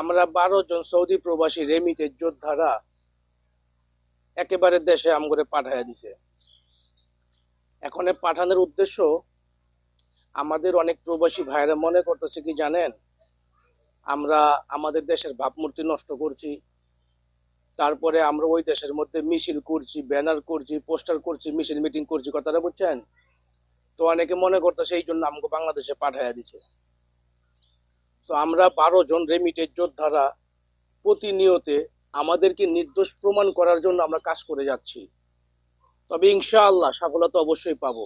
আমরা বারো জন সৌদি প্রবাসী রেমিটের যোদ্ধারা একেবারে দেশে আম করে পাঠাইয়া দিছে। এখন পাঠানোর উদ্দেশ্য, আমাদের অনেক প্রবাসী ভাইরা মনে করতেছে কি জানেন? আমরা আমাদের দেশের ভাবমূর্তি নষ্ট করছি, তারপরে আমরা ওই দেশের মধ্যে মিছিল করছি, ব্যানার করছি, পোস্টার করছি, মিছিল মিটিং করছি, কথাটা বুঝছেন? তো অনেকে মনে করতেছে এই জন্য আমাকে বাংলাদেশে পাঠাইয়া দিছে। তো আমরা বারো জন রেমিটেড যোদ্ধারা প্রতিনিয়তে আমাদেরকে নির্দোষ প্রমাণ করার জন্য আমরা কাজ করে যাচ্ছি। তবে ইনশাআল্লাহ সফলতা অবশ্যই পাবো।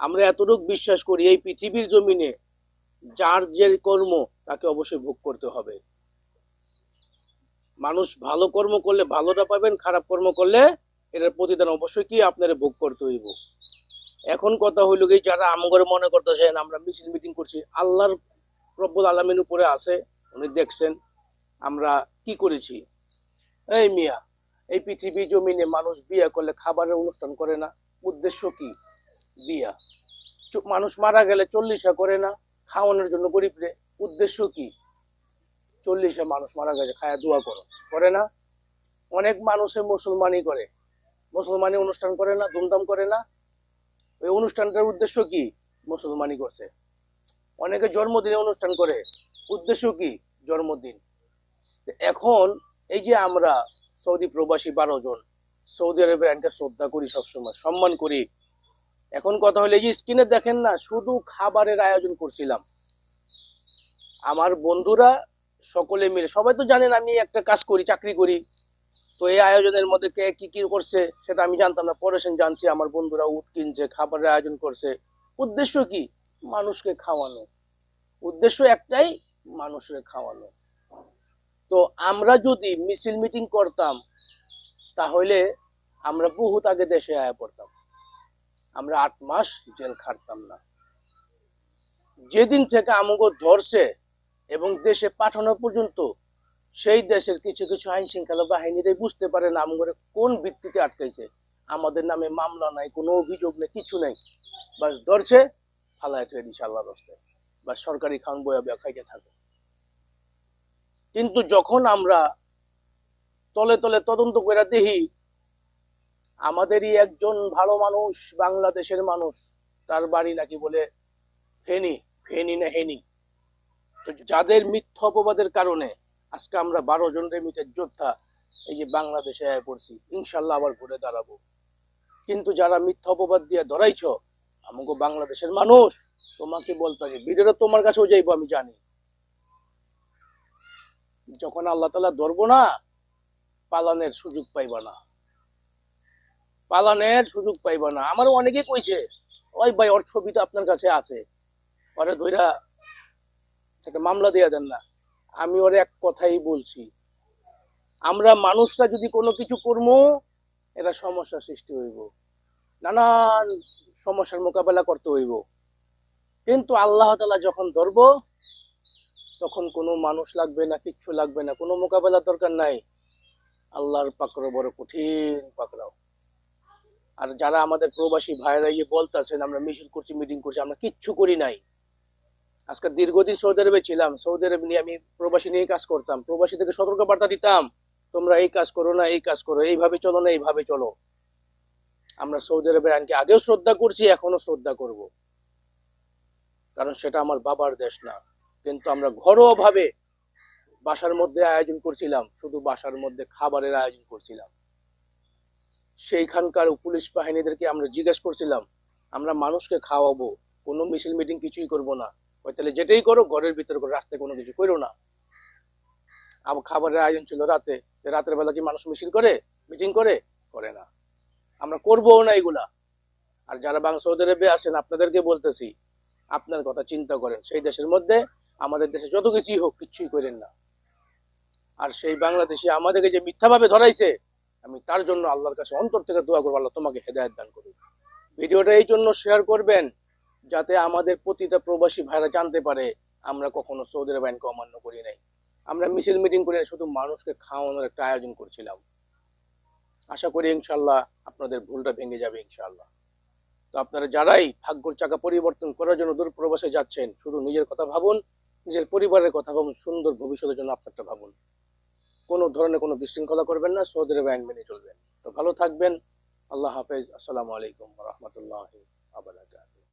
আমরা এতটুকু বিশ্বাস করি এই পৃথিবীর জমিনে যার যে কর্ম, তাকে অবশ্যই ভোগ করতে হবে। মানুষ ভালো কর্ম করলে ভালোটা পাবেন, খারাপ কর্ম করলে এটার প্রতিদান অবশ্যই কি আপনারা ভোগ করতে হইব। এখন কথা হইল কি, যারা আমগরে মনে করতেছেন, আমরা মিছিল মিটিং করছি, আল্লাহর রব্বুল আলমিন উপরে আছে, উনি দেখছেন আমরা কি করেছি। এই মিয়া, এই পৃথিবী জমিনে মানুষ বিয়ে করলে খাবারের অনুষ্ঠান করে না, উদ্দেশ্য কি? বিয়া। মানুষ মারা গেলে চল্লিশা করে না, খাওয়ানোর জন্য গরিবরে উদ্দেশ্য কি? চল্লিশে মানুষ মারা গেছে, খায়া দোয়া করো। করে না? অনেক মানুষে মুসলমানই করে। মুসলমানি অনুষ্ঠান করে না, ধুমধাম করে না। ওই অনুষ্ঠানটার উদ্দেশ্য কি? মুসলমানি করছে। অনেকে জন্মদিনে অনুষ্ঠান করে। উদ্দেশ্য কি? জন্মদিন। এখন এই যে আমরা সৌদি প্রবাসী বারো জন, সৌদি আরবের একটা শ্রদ্ধা করি সবসময়, সম্মান করি। এখন কথা হলো, এই যে স্ক্রিনে দেখেন না, শুধু খাবারের আয়োজন করছিলাম। আমার বন্ধুরা সকলে মিলে, সবাই তো জানেন আমি একটা কাজ করি, চাকরি করি। তো এই আয়োজনের মধ্যে কে কি কি করছে সেটা আমি জানতাম না। পরে জানছি, আমার বন্ধুরা উট কিনছে, খাবারের আয়োজন করছে। উদ্দেশ্য কি? মানুষকে খাওয়ানো। উদ্দেশ্য একটাই মানুষের খাওয়ানো। তো আমরা যদি মিছিল মিটিং করতাম, তাহলে আমরা বহুত আগে দেশে আয়া পড়তাম। আমরা আট মাস জেল খাটতাম না। যেদিন থেকে আমাকে ধরছে এবং দেশে পাঠানো পর্যন্ত, সেই দেশের কিছু কিছু আইন শৃঙ্খলা বাহিনীরাই বুঝতে পারে না আমাদের কোন ভিত্তিতে আটকাইছে। আমাদের নামে মামলা নাই, কোনো অভিযোগ নেই, কিছু নাই। বাস ধরছে ফালায় থুয়ে দিচ্ছে আল্লাহর বা সরকারি খান বয়া খাইতে থাকে। কিন্তু যখন আমরা তলে তলে তদন্ত করে দেখি, আমাদেরই একজন ভালো মানুষ, বাংলাদেশের মানুষ, তার বাড়ি নাকি বলে ফেনি ফেনি না হেনি। তো যাদের মিথ্যা অপবাদের কারণে আজকে আমরা বারো জন রেমিটের যোদ্ধা এই যে বাংলাদেশে আয় পড়ছি, ইনশাল্লাহ আবার ঘুরে দাঁড়াবো। কিন্তু যারা মিথ্যা অপবাদ দিয়ে ধরাইছ আমাকে বাংলাদেশের মানুষ, তোমাকে বলতে হবে। ভিডিওটা তোমার কাছেও যাইবো, আমি জানি। যখন আল্লাহ তালা ধরবো না, পালানের সুযোগ পাইবা না। পালানের সুযোগ পাইবা না। আমারও অনেকে কইছে, ওই ভাই, ওর ছবি তো আপনার কাছে আছে। ওরে ধইরা একটা মামলা দিয়ে দেন না। আমি ওর এক কথাই বলছি, আমরা মানুষরা যদি কোনো কিছু করব এটা সমস্যা সৃষ্টি হইব। নানান সমস্যার মোকাবেলা করতে হইব। কিন্তু আল্লাহ তালা যখন ধরবো, তখন কোনো মানুষ লাগবে না, কিচ্ছু লাগবে না, কোনো মোকাবেলার দরকার নাই। আল্লাহর পাকড়ো বড় কঠিন পাকড়াও। আর যারা আমাদের প্রবাসী ভাইরা ইয়ে বলতেছেন, আমরা মিছিল করছি, মিটিং করছি, আমরা কিচ্ছু করি নাই। আজকে দীর্ঘদিন সৌদি আরবে ছিলাম, সৌদি আরব নিয়ে আমি প্রবাসী নিয়ে কাজ করতাম। প্রবাসী থেকে সতর্ক বার্তা দিতাম, তোমরা এই কাজ করো না, এই কাজ করো, এইভাবে চলো না, এইভাবে চলো। আমরা সৌদি আরবের আইনকে আগেও শ্রদ্ধা করছি এখনও শ্রদ্ধা করব। কারণ সেটা আমার বাবার দেশ না। কিন্তু আমরা ঘরোয়া ভাবে বাসার মধ্যে আয়োজন করছিলাম, শুধু বাসার মধ্যে খাবারের আয়োজন করছিলাম। সেইখানকার পুলিশ বাহিনীদেরকে আমরা জিজ্ঞেস করছিলাম, আমরা মানুষকে খাওয়াবো, কোনো মিছিল মিটিং কিছুই করব না। ওই তাহলে যেটাই করো, ঘরের ভিতরে করো রাস্তায় কোনো কিছু করো না। আবার খাবারের আয়োজন ছিল রাতে রাতের বেলা কি মানুষ মিছিল করে, মিটিং করে? করে না। আমরা করব না এগুলা। আর যারা বাংলা সৌদি আরবে আসেন আপনাদেরকে বলতেছি, আপনার কথা চিন্তা করেন। সেই দেশের মধ্যে, আমাদের দেশে যত কিছুই হোক কিছুই করেন না। আর সেই বাংলাদেশে আমাদেরকে যে মিথ্যাভাবে ধরাইছে, আমি তার জন্য আল্লাহর কাছে অন্তর থেকে দোয়া করব, আল্লাহ তোমাকে হেদায়ত দান করুন ভিডিওটা এই জন্য শেয়ার করবেন, যাতে আমাদের প্রতিটা প্রবাসী ভাইরা জানতে পারে, আমরা কখনো সৌদি আরব আইনকে অমান্য করি নাই। আমরা মিছিল মিটিং করে শুধু মানুষকে খাওয়ানোর একটা আয়োজন করছিলাম। আশা করি ইনশাল্লাহ আপনাদের ভুলটা ভেঙে যাবে ইনশাল্লাহ তো আপনারা যারাই ভাগ্যর চাকা পরিবর্তন করার জন্য দূর প্রবাসে যাচ্ছেন, শুধু নিজের কথা ভাবুন, নিজের পরিবারের কথা ভাবুন, সুন্দর ভবিষ্যতের জন্য আপনারটা ভাবুন। কোনো ধরনের কোনো বিশৃঙ্খলা করবেন না সৌদের ব্যাংক মেনে চলবেন। তো ভালো থাকবেন, আল্লাহ হাফেজ, আসসালামু আলাইকুম রহমতুল্লাহ আবার